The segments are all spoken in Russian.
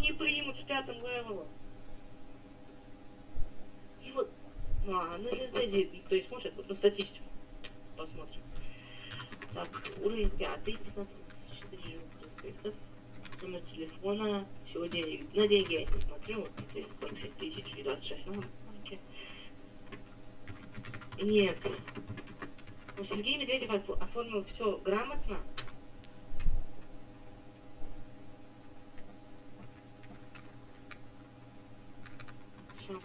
не примут с пятым левелом. И вот, ну, а на лицензии никто не смотрит, вот на статистику посмотрим. Так, уровень пятый, 15 респектов. Номер телефона. Сегодня на деньги я не смотрю. Вот 347 тысяч и 26 ну, окей. Нет. Ну, Сергей Медведев оф- оформил все грамотно. Всё.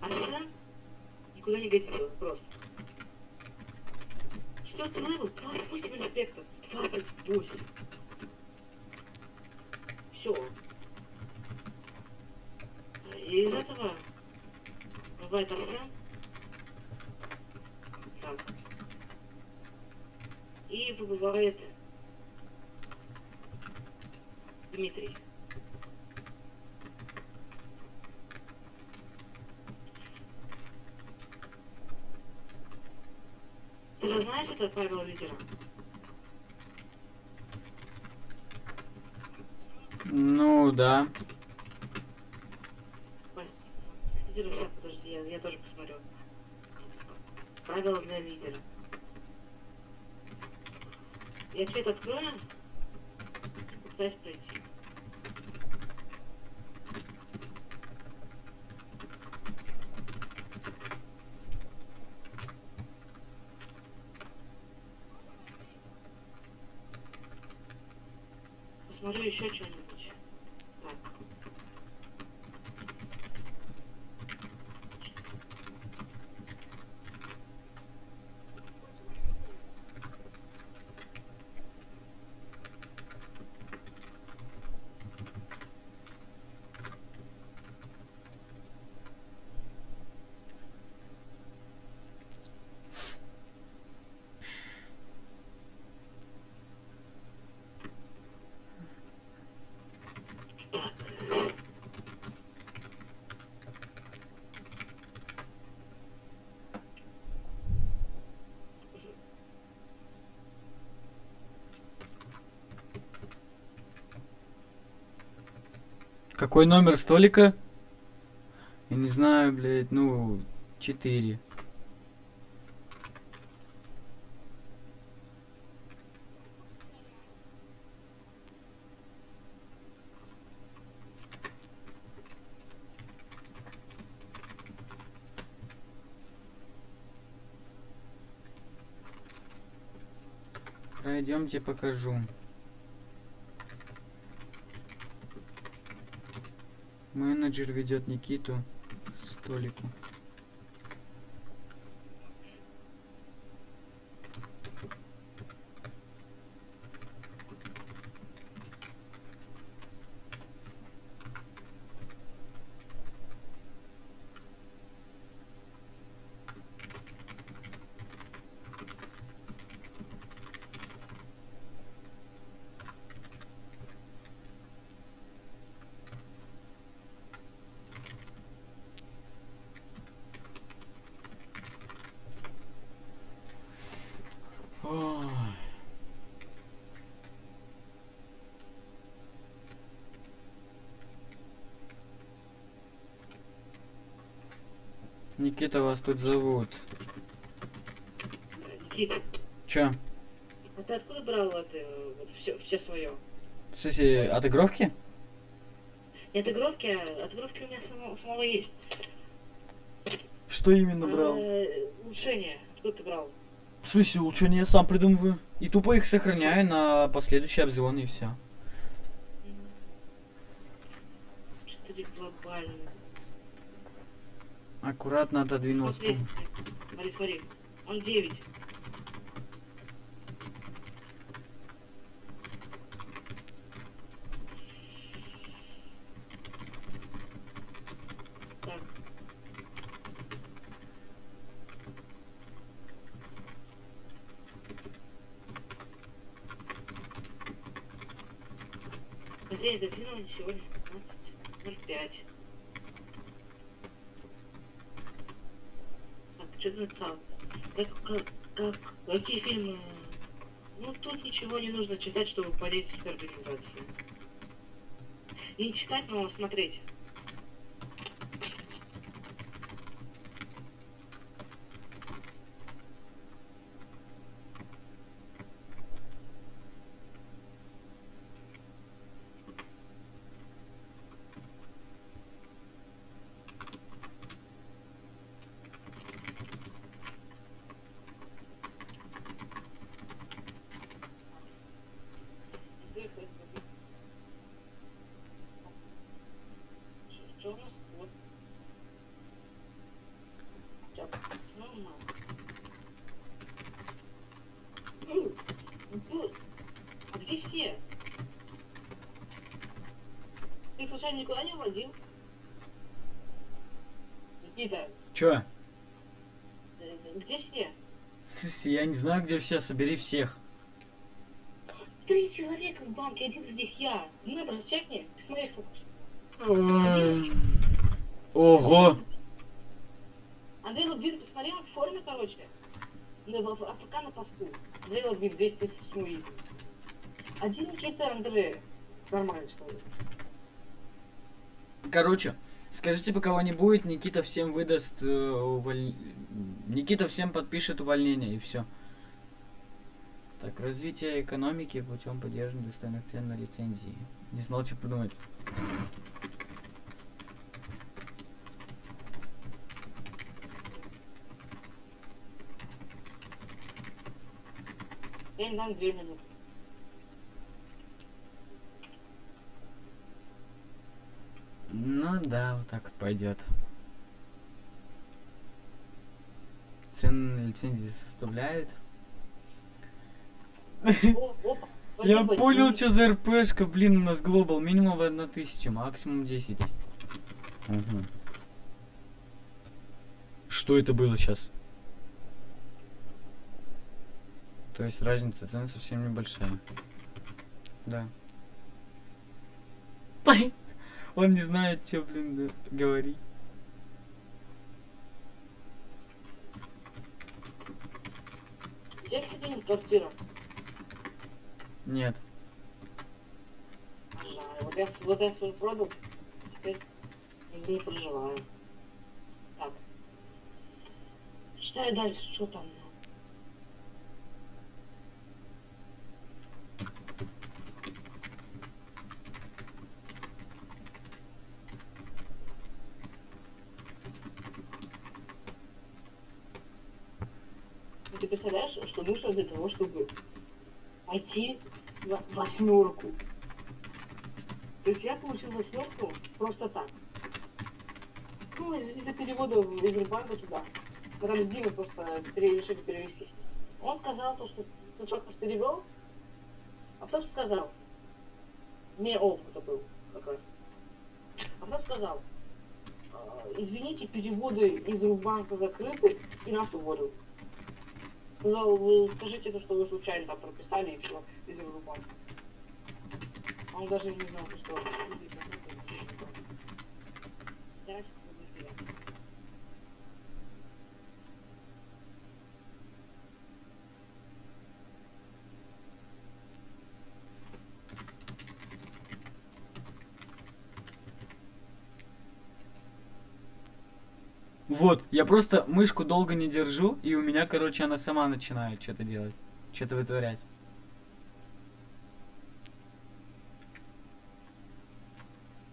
Арсен никуда не годится, вот просто. Четвертый левел, 28 респектов. 28. Все. И из этого бывает Арсен. Так. И выбывает Дмитрий. Ты же знаешь это правило лидера? Ну, да. Вась, лидера сейчас, подожди, я, я тоже посмотрю. Правила для лидера. Я чат открою. Попытаюсь пройти. Посмотрю еще что-нибудь. Так. Какой номер столика? Я не знаю, блядь, ну, четыре. Пройдемте, покажу. Менеджер ведет Никиту к столику. Никита вас тут зовут. Никит, Чё? а ты откуда брал это, вот все, все свое? В смысле, отыгровки? Не отыгровки, а отыгровки у меня само, самого есть. Что именно брал? Э, улучшение. Откуда ты брал? В смысле, улучшение я сам придумываю. И тупо их сохраняю на последующие обзвоны и все. Четыре глобальных. Аккуратно отодвинул Смотри, стул. смотри, смотри. Он 9. Так. Последнее датирование сегодня 15.05. Что написал? Как, как, как, какие фильмы Ну, тут ничего не нужно читать, чтобы понять организацию. Не читать, но смотреть. Что у нас? Вот. Так, нормально. Ну, ну, а Где все? Ты их случайно никуда не водил? Никита, Чё? э, где все? Слушай, Я не знаю, где все, собери всех. Три человека в банке, один из них я. Ну, брат, чекни, посмотри, сколько. Ого! Андрей Лобвин посмотрел в форме, короче. На в- АФК на посту. Андрей Лобвин, 200 тысяч муи. Один Никита Андрей. Нормально человек. Короче, скажите, пока его не будет, Никита всем выдаст э, уволь- Никита всем подпишет увольнение и все. Так, развитие экономики путем поддержания достойных цен на лицензии. Не знал, что придумать. Я им дам две минуты. Ну да, вот так вот пойдет. Цены на лицензии составляют. Я понял, что за РПшка, блин, у нас глобал. Минимум одна тысяча, максимум 10. Что это было сейчас? То есть разница цен совсем небольшая. Да. Он не знает, что, блин, да, говори. У тебя есть хоть квартира? Нет. Жаль. Вот я, вот я свою продал, теперь не проживаю. Так. Читаю дальше, что там. Ну, Ты представляешь, что нужно для того, чтобы пойти в восьмерку? То есть я получил восьмерку просто так. Ну, из- из-за перевода в- из Рыбанка туда. Мы там с Димой просто решили перевести. Он сказал то, что сначала просто перевел, а потом сказал. Мне опыта был как раз. А потом сказал, «А, извините, переводы из Рубанка закрыты, и нас уволил. Сказал, вы скажите то, что вы случайно там прописали, и все, из Рубанка. А Он даже не знал, что... Зараз Вот, я просто мышку долго не держу, и у меня, короче, она сама начинает что-то делать. Что-то вытворять.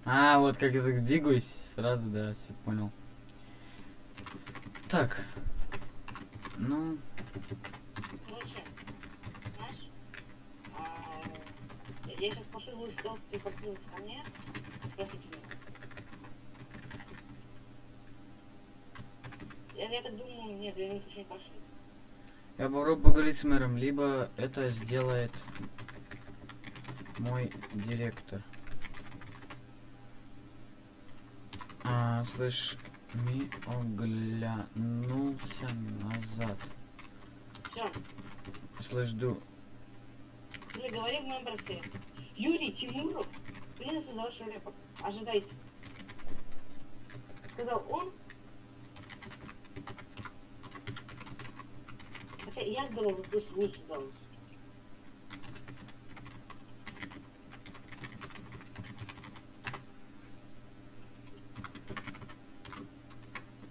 А, вот как я так двигаюсь, сразу, да, все понял. Так. Ну, а, я сейчас пошлю Луис Толстый подсунуться ко мне, спросить его. Я, я так думаю, нет, две минуты еще не прошли. я попробую поговорить с мэром, либо это сделает мой директор. А, слышь, ми оглянулся назад. Все, Слышь, ду, мы говорим в моем брасе. Юрий Тимуров принялся за вашего рэпа. Ожидайте. Сказал он. я здорова, пусть не сдалась.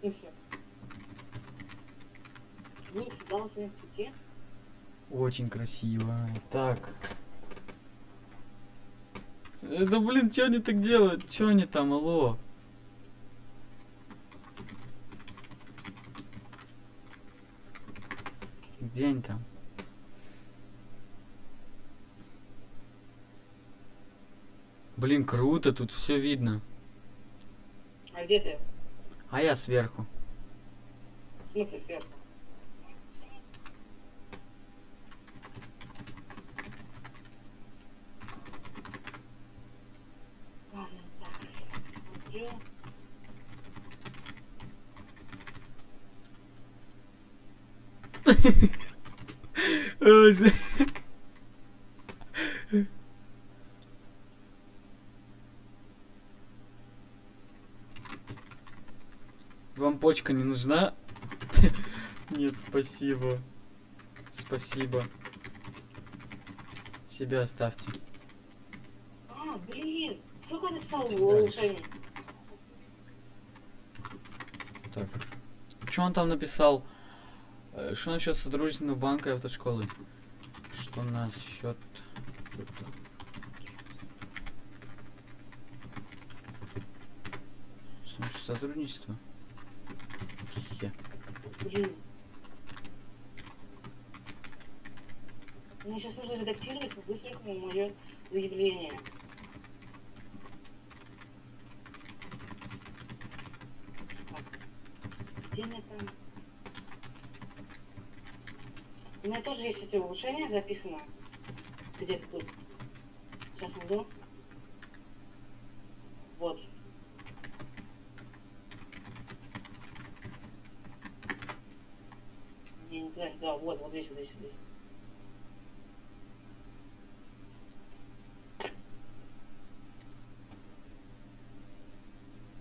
И все. Ник сдался в цвете. Очень красиво. Так. Э, да блин, что они так делают? Что они там, алло? Где они там? Блин, круто, тут все видно. А где ты? А я сверху. В смысле сверху? Ладно, так. Смотрю. Же- Вам почка не нужна? Нет, спасибо. Спасибо. Себя оставьте. А, блин. Сколько я написал? Так. Что он там написал? Э, Что насчет сотрудничества банка и автошколы? Что насчет... Сотрудничества? Хе. Мне сейчас нужно редактировать по-быстренькому мое заявление. Так. Где мне там? У меня тоже есть эти улучшения записаны. Где-то тут. Сейчас найду. Вот. Не, не туда, не туда. Вот, вот здесь, вот здесь, вот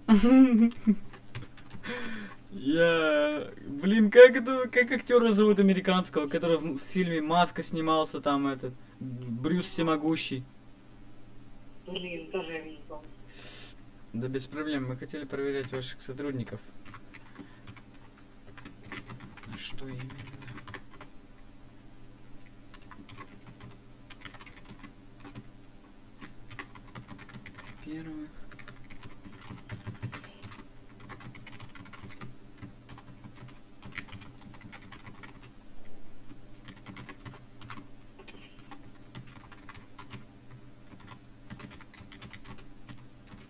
здесь. Я... Блин, как это... Как актера зовут американского, который в фильме Маска снимался там, этот... Брюс Всемогущий. Блин, тоже я не помню. Да без проблем, мы хотели проверять ваших сотрудников. Что именно? Первых.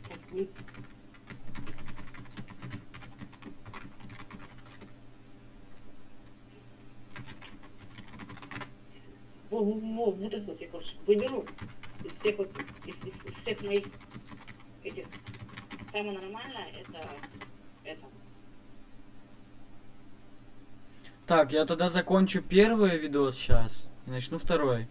Так, вы- Во, вот это вот я, короче, выберу из всех вот, из, из- из всех моих этих. Самое нормальное это это. Так, я тогда закончу первый видос сейчас и начну второй.